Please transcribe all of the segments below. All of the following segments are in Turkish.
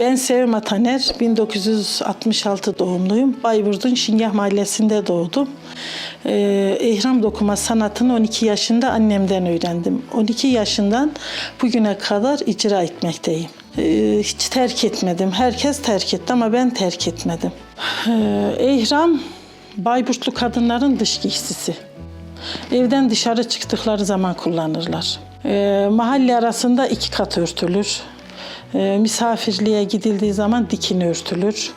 Ben Sevim Ataner, 1966 doğumluyum. Bayburt'un Şingah Mahallesi'nde doğdum. Ee, ihram dokuma sanatını 12 yaşında annemden öğrendim. 12 yaşından bugüne kadar icra etmekteyim. Ee, hiç terk etmedim. Herkes terk etti ama ben terk etmedim. Ee, ihram Bayburtlu kadınların dış giysisi. Evden dışarı çıktıkları zaman kullanırlar. Ee, mahalle arasında iki kat örtülür. Ee, misafirliğe gidildiği zaman dikin örtülür.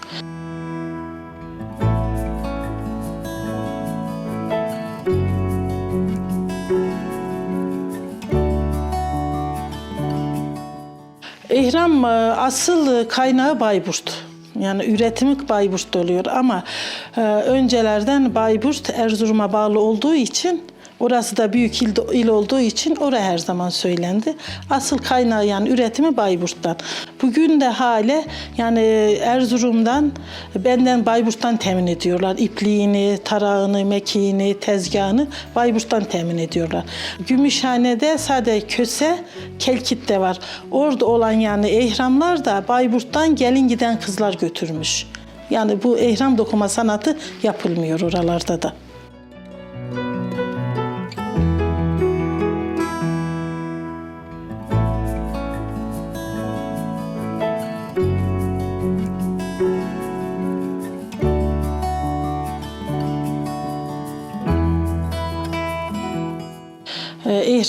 İhram e, asıl kaynağı Bayburt. Yani üretimi Bayburt'ta oluyor ama e, öncelerden Bayburt Erzurum'a bağlı olduğu için orası da büyük il, il olduğu için oraya her zaman söylendi. Asıl kaynağı yani üretimi Bayburt'tan. Bugün de hale yani Erzurum'dan benden Bayburt'tan temin ediyorlar. İpliğini, tarağını, mekiğini, tezgahını Bayburt'tan temin ediyorlar. Gümüşhane'de sade köse, kelkit de var. Orada olan yani ihramlar da Bayburt'tan gelin giden kızlar götürmüş. Yani bu ihram dokuma sanatı yapılmıyor oralarda da.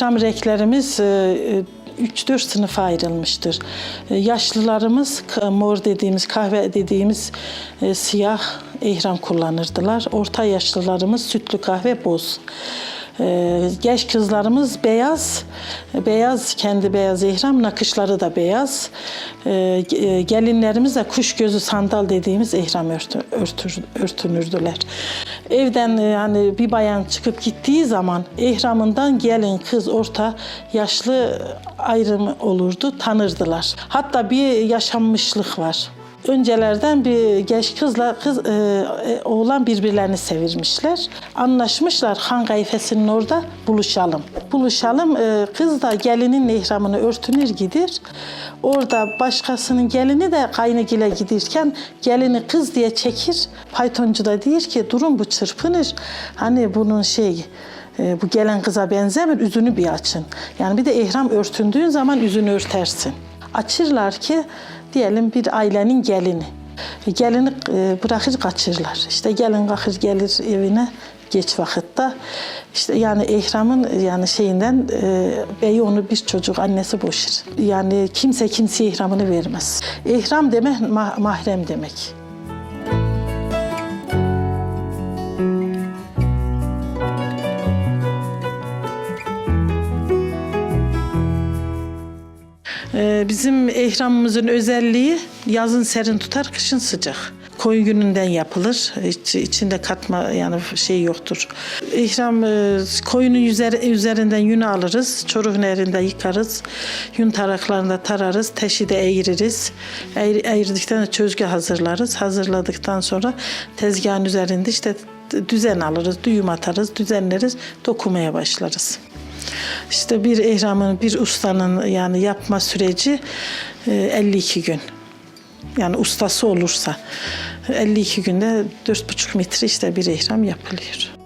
İhram renklerimiz 3-4 sınıfa ayrılmıştır. Ee, Yaşlılarımız mor dediğimiz, kahve dediğimiz e, siyah ihram kullanırdılar. Orta yaşlılarımız sütlü kahve boz. Genç kızlarımız beyaz, beyaz kendi beyaz ihram, nakışları da beyaz. Ge- e, Gelinlerimiz de kuş gözü sandal dediğimiz ihram örtü, örtür- örtünürdüler. Evden e, yani bir bayan çıkıp gittiği zaman ihramından gelin kız orta yaşlı ayrımı olurdu, tanırdılar. Hatta bir yaşanmışlık var. Öncelerden bir genç kızla kız e, e, oğlan birbirlerini sevirmişler. Anlaşmışlar Han kayfesinin orada buluşalım. Buluşalım. E, kız da gelinin ihramını örtünür gider. Orada başkasının gelini de kaynıgile giderken gelini kız diye çekir. Paytoncu da diyor ki durun bu çırpınır. Hani bunun şey e, bu gelen kıza benzemir yüzünü bir açın. Yani bir de ihram örtündüğün zaman yüzünü örtersin. Açırlar ki diyelim bir ailenin gelini. Gelini e, bırakır kaçırlar. İşte gelin kalkır gelir evine geç vakitte. İşte yani ihramın yani şeyinden e, beyi onu bir çocuk annesi boşur. Yani kimse kimseye ihramını vermez. İhram demek ma- mahrem demek. Bizim ihramımızın özelliği yazın serin tutar, kışın sıcak. Koyun gününden yapılır. Hiç, içinde katma yani şey yoktur. İhram e, koyunun üzerinden yünü alırız. Çoruh nehrinde yıkarız. Yün taraklarında tararız. Teşi de eğiririz. Eğir, eğirdikten sonra çözgü hazırlarız. Hazırladıktan sonra tezgahın üzerinde işte düzen alırız. Düğüm atarız, düzenleriz. Dokumaya başlarız. İşte bir ihramın, bir ustanın yani yapma süreci e, 52 gün. Yani ustası olursa 52 günde 4,5 metre işte bir ihram yapılıyor.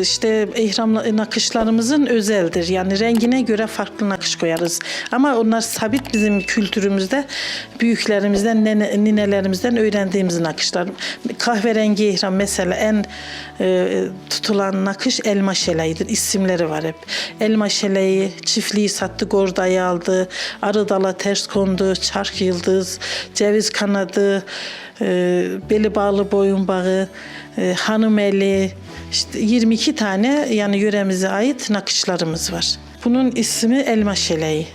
İşte ihram nakışlarımızın özeldir. Yani rengine göre farklı nakış koyarız. Ama onlar sabit bizim kültürümüzde büyüklerimizden, nene- ninelerimizden öğrendiğimiz nakışlar. Kahverengi ihram mesela en e, tutulan nakış elma şeleğidir. İsimleri var hep. Elma şeleği, çiftliği sattı, gordayı aldı, arı dala ters kondu, çark yıldız, ceviz kanadı, e, beli bağlı boyun bağı, e, hanım eli, işte 22 tane yani yöremize ait nakışlarımız var. Bunun ismi elma şeleği.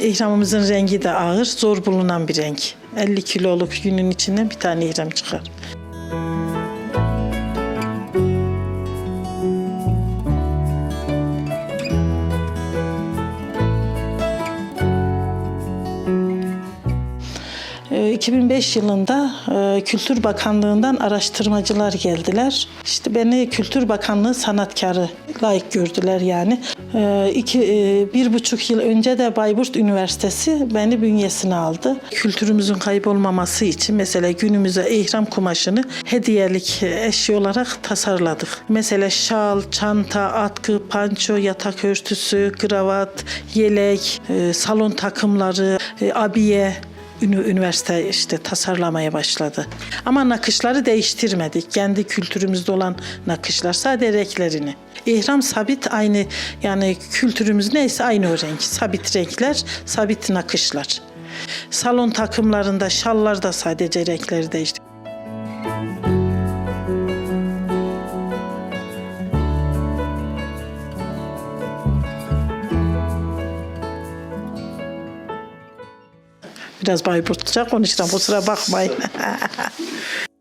İhramımızın rengi de ağır, zor bulunan bir renk. 50 kiloluk günün içinden bir tane ihram çıkar. 2005 yılında e, Kültür Bakanlığı'ndan araştırmacılar geldiler. İşte beni Kültür Bakanlığı sanatkarı layık gördüler yani. E, iki, e, bir buçuk yıl önce de Bayburt Üniversitesi beni bünyesine aldı. Kültürümüzün kaybolmaması için mesela günümüze ihram kumaşını hediyelik eşya olarak tasarladık. Mesela şal, çanta, atkı, panço, yatak örtüsü, kravat, yelek, salon takımları, abiye, üniversite işte tasarlamaya başladı. Ama nakışları değiştirmedik. Kendi kültürümüzde olan nakışlar sadece renklerini. İhram sabit aynı yani kültürümüz neyse aynı o renk. Sabit renkler, sabit nakışlar. Salon takımlarında, şallarda sadece renkleri değişti. Biraz Bayburtça konuştum kusura bakmayın.